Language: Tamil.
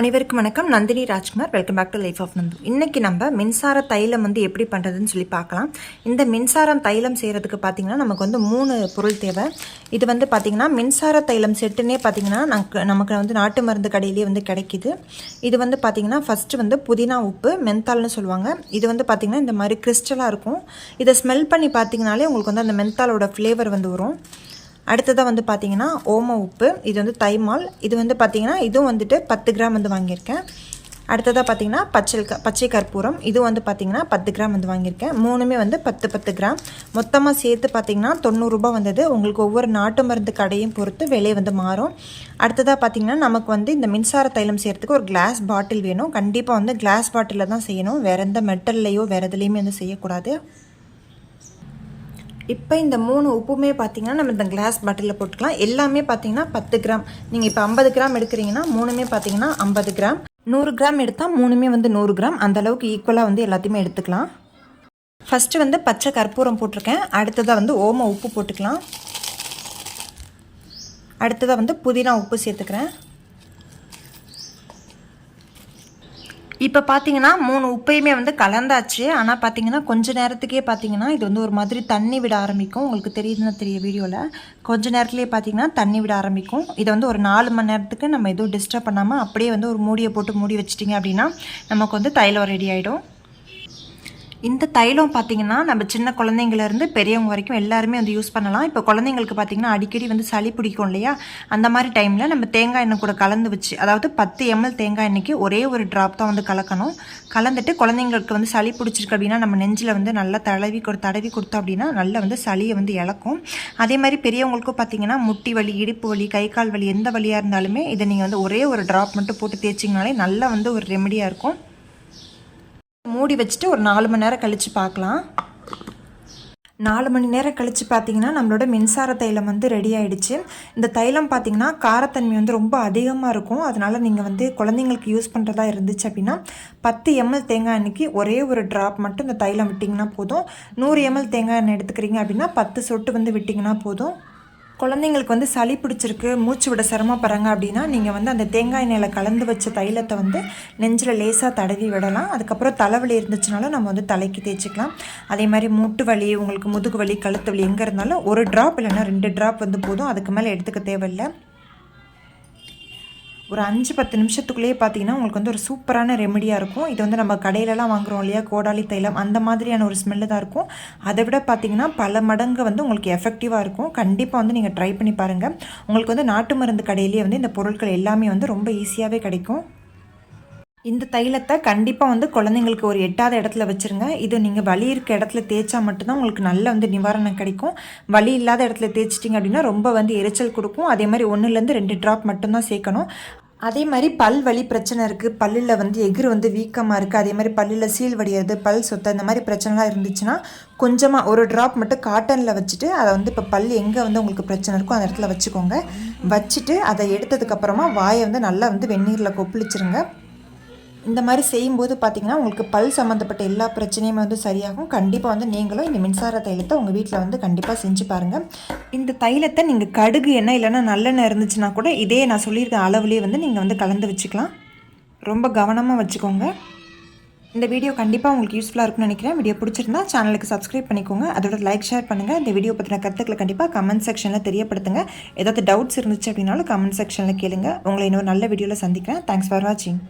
அனைவருக்கும் வணக்கம். Nandini Rajkumar. Welcome back to life of Nandu இன்னைக்கு நம்ம மின்சார தைலம் வந்து எப்படி பண்ணுறதுன்னு சொல்லி பார்க்கலாம். இந்த மின்சாரம் தைலம் செய்கிறதுக்கு பார்த்தீங்கன்னா நமக்கு வந்து மூணு பொருள் தேவை. இது வந்து பார்த்திங்கன்னா மின்சார தைலம் செட்டுனே பார்த்திங்கன்னா நமக்கு நமக்கு வந்து நாட்டு மருந்து கடையிலேயே வந்து கிடைக்கிது. இது வந்து பார்த்திங்கன்னா ஃபஸ்ட்டு வந்து புதினா உப்பு மென்தால்னு சொல்லுவாங்க. இது வந்து பார்த்திங்கன்னா இந்த மாதிரி கிறிஸ்டலாக இருக்கும். இதை ஸ்மெல் பண்ணி பார்த்தீங்கனாலே உங்களுக்கு வந்து அந்த மென்தாலோட ஃப்ளேவர் வந்து வரும். அடுத்ததாக வந்து பார்த்தீங்கன்னா ஓம உப்பு இது வந்து தைமால் இது வந்து பார்த்திங்கன்னா இதுவும் வந்துட்டு பத்து கிராம் வந்து வாங்கியிருக்கேன். அடுத்ததாக பார்த்தீங்கன்னா பச்சை க பச்சை கற்பூரம். இது வந்து பார்த்தீங்கன்னா பத்து கிராம் வந்து வாங்கியிருக்கேன். மூணுமே வந்து பத்து பத்து கிராம். மொத்தமாக சேர்த்து பார்த்தீங்கன்னா தொண்ணூறுரூபா வந்தது. உங்களுக்கு ஒவ்வொரு நாட்டு மருந்து கடையும் பொறுத்து விலை வந்து மாறும். அடுத்ததாக பார்த்தீங்கன்னா நமக்கு வந்து இந்த மின்சார தைலம் செய்கிறதுக்கு ஒரு கிளாஸ் பாட்டில் வேணும். கண்டிப்பாக வந்து கிளாஸ் பாட்டிலில் தான் செய்யணும். வேறு எந்த மெட்டல்லையோ வேறு எதுலேயுமே வந்து செய்யக்கூடாது. இப்போ இந்த மூணு உப்புமே பார்த்தீங்கன்னா நம்ம இந்த கிளாஸ் பாட்டிலில் போட்டுக்கலாம். எல்லாமே பார்த்தீங்கன்னா பத்து கிராம். நீங்கள் இப்போ ஐம்பது கிராம் எடுக்கிறீங்கன்னா மூணுமே பார்த்தீங்கன்னா ஐம்பது கிராம். நூறு கிராம் எடுத்தால் மூணுமே வந்து நூறு கிராம். அந்த அளவுக்கு ஈக்குவலாக வந்து எல்லாத்தையுமே எடுத்துக்கலாம். ஃபஸ்ட்டு வந்து பச்சை கற்பூரம் போட்டிருக்கேன். அடுத்ததாக வந்து ஓம உப்பு போட்டுக்கலாம். அடுத்ததாக வந்து புதினா உப்பு சேர்த்துக்கிறேன். இப்போ பார்த்தீங்கன்னா மூணு உப்பையுமே வந்து கலந்தாச்சு. ஆனால் பார்த்தீங்கன்னா கொஞ்ச நேரத்துக்கே பார்த்தீங்கன்னா இது வந்து ஒரு மாதிரி தண்ணி விட ஆரம்பிக்கும். உங்களுக்கு தெரியுதுன்னு தெரிய வீடியோவில் கொஞ்ச நேரத்துலேயே பார்த்தீங்கன்னா தண்ணி விட ஆரம்பிக்கும். இதை வந்து ஒரு நாலு மணி நேரத்துக்கு நம்ம எதுவும் டிஸ்டர்ப் பண்ணாமல் அப்படியே வந்து ஒரு மூடியை போட்டு மூடி வச்சிட்டிங்க அப்படின்னா நமக்கு வந்து தைலம் ரெடி ஆகிடும் இந்த தைலம் பார்த்தீங்கன்னா நம்ம சின்ன குழந்தைங்கலேருந்து பெரியவங்க வரைக்கும் எல்லாருமே வந்து யூஸ் பண்ணலாம். இப்போ குழந்தைங்களுக்கு பார்த்தீங்கன்னா அடிக்கடி வந்து சளி பிடிக்கும் இல்லையா? அந்த மாதிரி டைமில் நம்ம தேங்காய் எண்ணெய் கூட கலந்து வச்சு அதாவது பத்து எம்எல் தேங்காய் எண்ணெய்க்கு ஒரே ஒரு ட்ராப் தான் வந்து கலக்கணும். கலந்துட்டு குழந்தைங்களுக்கு வந்து சளி பிடிச்சிருக்கு அப்படின்னா நம்ம நெஞ்சில் வந்து நல்லா தடவி கொடு தடவி கொடுத்தோம் அப்படின்னா நல்லா வந்து சளியை வந்து இழக்கும். அதே மாதிரி பெரியவங்களுக்கும் பார்த்தீங்கன்னா முட்டி வலி இடுப்பு வலி கை கால் வலி எந்த வலியாக இருந்தாலுமே இதை நீங்கள் வந்து ஒரே ஒரு ட்ராப் மட்டும் போட்டு தேய்ச்சிங்கனாலே நல்லா வந்து ஒரு ரெமடியாக இருக்கும். மூடி வச்சுட்டு ஒரு நாலு மணி நேரம் கழித்து பார்க்கலாம். நாலு மணி நேரம் கழித்து பார்த்தீங்கன்னா நம்மளோட மின்சார தைலம் வந்து ரெடி ஆகிடுச்சு இந்த தைலம் பார்த்தீங்கன்னா காரத்தன்மை வந்து ரொம்ப அதிகமாக இருக்கும். அதனால் நீங்கள் வந்து குழந்தைங்களுக்கு யூஸ் பண்ணுறதா இருந்துச்சு அப்படின்னா பத்து எம்எல் தேங்காய் எண்ணெய்க்கு ஒரே ஒரு ட்ராப் மட்டும் இந்த தைலம் விட்டிங்கன்னா போதும். நூறு எம்எல் தேங்காய் எண்ணெய் எடுத்துக்கிறீங்க அப்படின்னா பத்து சொட்டு வந்து விட்டிங்கன்னா போதும். குழந்தைங்களுக்கு வந்து சளி பிடிச்சிருக்கு மூச்சு விட சிரமப்படுறாங்க அப்படின்னா நீங்கள் வந்து அந்த தேங்காய் எண்ணெயில் கலந்து வச்ச தைலத்தை வந்து நெஞ்சில் லேசாக தடவி விடலாம். அதுக்கப்புறம் தலைவலி இருந்துச்சுனாலும் நம்ம வந்து தலைக்கு தேய்ச்சிக்கலாம். அதே மாதிரி மூட்டு வலி உங்களுக்கு முதுகு வலி கழுத்து வலி எங்கே இருந்தாலும் ஒரு ட்ராப் இல்லைன்னா ரெண்டு ட்ராப் வந்து போதும். அதுக்கு மேலே எடுத்துக்க தேவையில்லை. ஒரு அஞ்சு பத்து நிமிஷத்துக்குள்ளேயே பார்த்தீங்கன்னா உங்களுக்கு வந்து ஒரு சூப்பரான ரெமடியாக இருக்கும். இது வந்து நம்ம கடையிலலாம் வாங்குகிறோம் இல்லையா? கோடாலி தைலம் அந்த மாதிரியான ஒரு ஸ்மெல்லு தான் இருக்கும். அதை விட பார்த்தீங்கன்னா பல மடங்கு வந்து உங்களுக்கு எஃபெக்டிவாக இருக்கும். கண்டிப்பாக வந்து நீங்கள் ட்ரை பண்ணி பாருங்கள் உங்களுக்கு வந்து நாட்டு மருந்து கடையிலேயே வந்து இந்த பொருட்கள் எல்லாமே வந்து ரொம்ப ஈஸியாகவே கிடைக்கும். இந்த தைலத்தை கண்டிப்பாக வந்து குழந்தைங்களுக்கு ஒரு எட்டாத இடத்துல வச்சுருங்க. இது நீங்கள் வலி இருக்க இடத்துல தேய்ச்சா மட்டும்தான் உங்களுக்கு நல்ல வந்து நிவாரணம் கிடைக்கும். வலி இல்லாத இடத்துல தேய்ச்சிட்டிங்க அப்படின்னா ரொம்ப வந்து எரிச்சல் கொடுக்கும். அதே மாதிரி ஒன்றுலேருந்து ரெண்டு ட்ராப் மட்டும்தான் சேர்க்கணும். அதே மாதிரி பல் வலி பிரச்சனை இருக்குது பல்லில் வந்து எகிர் வந்து வீக்கமாக இருக்குது அதே மாதிரி பல்லில் சீல் வடிகிறது பல் சொத்த இந்த மாதிரி பிரச்சனைலாம் இருந்துச்சுன்னா கொஞ்சமாக ஒரு ட்ராப் மட்டும் காட்டனில் வச்சுட்டு அதை வந்து இப்போ பல் எங்கே வந்து உங்களுக்கு பிரச்சனை இருக்கோ அந்த இடத்துல வச்சுக்கோங்க. வச்சுட்டு அதை எடுத்ததுக்கப்புறமா வாயை வந்து நல்லா வந்து வெந்நீரில் கொப்பளிச்சிருங்க. இந்த மாதிரி செய்யும்போது பார்த்தீங்கன்னா உங்களுக்கு பல் சம்மந்தப்பட்ட எல்லா பிரச்சனையுமே வந்து சரியாகும். கண்டிப்பாக வந்து நீங்களும் இந்த மின்சார தைலத்தை உங்கள் வீட்டில் வந்து கண்டிப்பாக செஞ்சு பாருங்கள் இந்த தைலத்தை நீங்கள் கடுகு எண்ணெய் இல்லைன்னா நல்லெண்ணெய் இருந்துச்சுன்னா கூட இதே நான் சொல்லியிருக்க அளவுலேயே வந்து நீங்கள் வந்து கலந்து வச்சுக்கலாம். ரொம்ப கவனமாக வச்சுக்கோங்க. இந்த வீடியோ கண்டிப்பாக உங்களுக்கு யூஸ்ஃபுல்லாக இருக்கும்னு நினைக்கிறேன். வீடியோ பிடிச்சிருந்தா சேனலுக்கு சப்ஸ்கிரைப் பண்ணிக்கோங்க. அதோட லைக் ஷேர் பண்ணுங்கள் இந்த வீடியோ பற்றின கருத்துக்களை கண்டிப்பாக கமெண்ட் செக்ஷனில் தெரியப்படுத்துங்க. ஏதாவது டவுட்ஸ் இருந்துச்சு அப்படின்னாலும் கமெண்ட் செக்ஷனில் கேளுங்க. உங்களை இன்னொரு நல்ல வீடியோவில் சந்திக்கிறேன். தேங்க்ஸ் ஃபார் வாட்சிங்